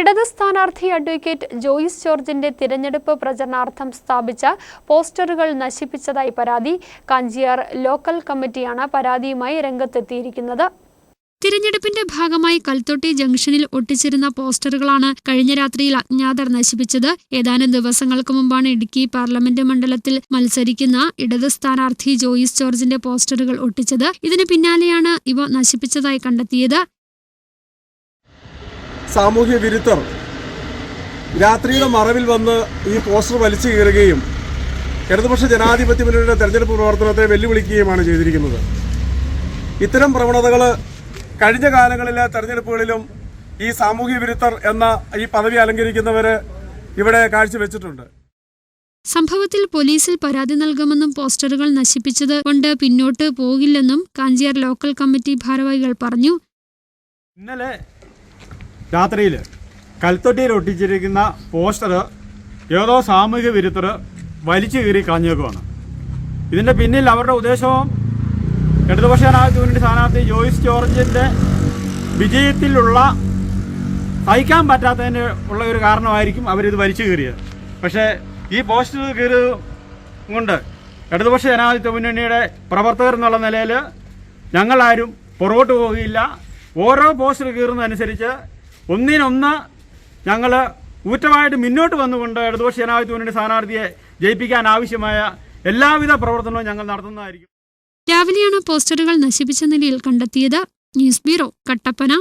ഇടത് സ്ഥാനാർത്ഥി അഡ്വക്കേറ്റ് ജോയിസ് ജോർജിന്റെ തിരഞ്ഞെടുപ്പ് പ്രചരണാർത്ഥം സ്ഥാപിച്ച പോസ്റ്ററുകൾ നശിപ്പിച്ചതായി പരാതി. കാഞ്ചിയാർ ലോക്കൽ കമ്മിറ്റിയാണ് പരാതിയുമായി രംഗത്തെത്തിയിരിക്കുന്നത്. തിരഞ്ഞെടുപ്പിന്റെ ഭാഗമായി കൽത്തൊട്ടി ജംഗ്ഷനിൽ ഒട്ടിച്ചിരുന്ന പോസ്റ്ററുകളാണ് കഴിഞ്ഞ രാത്രിയിൽ അജ്ഞാതർ നശിപ്പിച്ചത്. ഏതാനും ദിവസങ്ങൾക്ക് മുമ്പാണ് ഇടുക്കി പാർലമെന്റ് മണ്ഡലത്തിൽ മത്സരിക്കുന്ന ഇടത് സ്ഥാനാർത്ഥി ജോയിസ് ജോർജിന്റെ പോസ്റ്ററുകൾ ഒട്ടിച്ചത്. ഇതിന് പിന്നാലെയാണ് ഇവ നശിപ്പിച്ചതായി കണ്ടെത്തിയത്. സാമൂഹ്യ വിരുദ്ധർ രാത്രിയുടെ മറവിൽ വന്ന് ഈ പോസ്റ്റർ വലിച്ചു കീറുകയും ഇടതുപക്ഷ ജനാധിപത്യ മുന്നണിയുടെ തെരഞ്ഞെടുപ്പ് പ്രവർത്തനത്തെ വെല്ലുവിളിക്കുകയുമാണ് ചെയ്തിരിക്കുന്നത്. ഇത്തരം പ്രവണതകൾ കഴിഞ്ഞ കാലങ്ങളിലെ തെരഞ്ഞെടുപ്പുകളിലും ഈ സാമൂഹ്യ വിരുദ്ധർ എന്ന ഈ പദവി അലങ്കരിക്കുന്നവർ ഇവിടെ കാഴ്ചവെച്ചിട്ടുണ്ട്. സംഭവത്തിൽ പോലീസിൽ പരാതി നൽകുമെന്നും പോസ്റ്ററുകൾ നശിപ്പിച്ചത് കൊണ്ട് പിന്നോട്ട് പോകില്ലെന്നും കാഞ്ചിയാർ ലോക്കൽ കമ്മിറ്റി ഭാരവാഹികൾ പറഞ്ഞു. ഇന്നലെ രാത്രിയിൽ കൽത്തൊട്ടിയിൽ ഒട്ടിച്ചിരിക്കുന്ന പോസ്റ്റർ ഏതോ സാമൂഹിക വിരുദ്ധർ വലിച്ചു കീറി കളഞ്ഞേക്കുവാണ്. ഇതിന്റെ പിന്നിൽ അവരുടെ ഉദ്ദേശവും ഇടതുപക്ഷ ജനാധിപത്യ മുന്നണി സ്ഥാനാർത്ഥി ജോയിസ് ജോർജിന്റെ വിജയത്തിലുള്ള സഹിക്കാൻ പറ്റാത്തതിന് ഉള്ള ഒരു കാരണമായിരിക്കും അവരിത് വലിച്ചു കീറിയത്. പക്ഷേ ഈ പോസ്റ്റർ കീറി കൊണ്ട് ഇടതുപക്ഷ ജനാധിപത്യ മുന്നണിയുടെ പ്രവർത്തകർ എന്നുള്ള നിലയിൽ ഞങ്ങളാരും പുറകോട്ട് പോവുകയില്ല. ഓരോ പോസ്റ്റർ കീറുന്നതനുസരിച്ച് ഒന്നിനൊന്ന് ഞങ്ങൾ ഊറ്റമായിട്ട് മുന്നോട്ട് വന്നുകൊണ്ട് ഇടതുപക്ഷ ജനാധിപത്യ മുന്നണി സ്ഥാനാർത്ഥിയെ ജയിപ്പിക്കാൻ ആവശ്യമായ എല്ലാവിധ പ്രവർത്തനവും ഞങ്ങൾ നടത്തുന്നതായിരിക്കും. രാവിലെയാണ് പോസ്റ്ററുകൾ നശിപ്പിച്ച നിലയിൽ കണ്ടെത്തിയത്. News bureau Kattappana.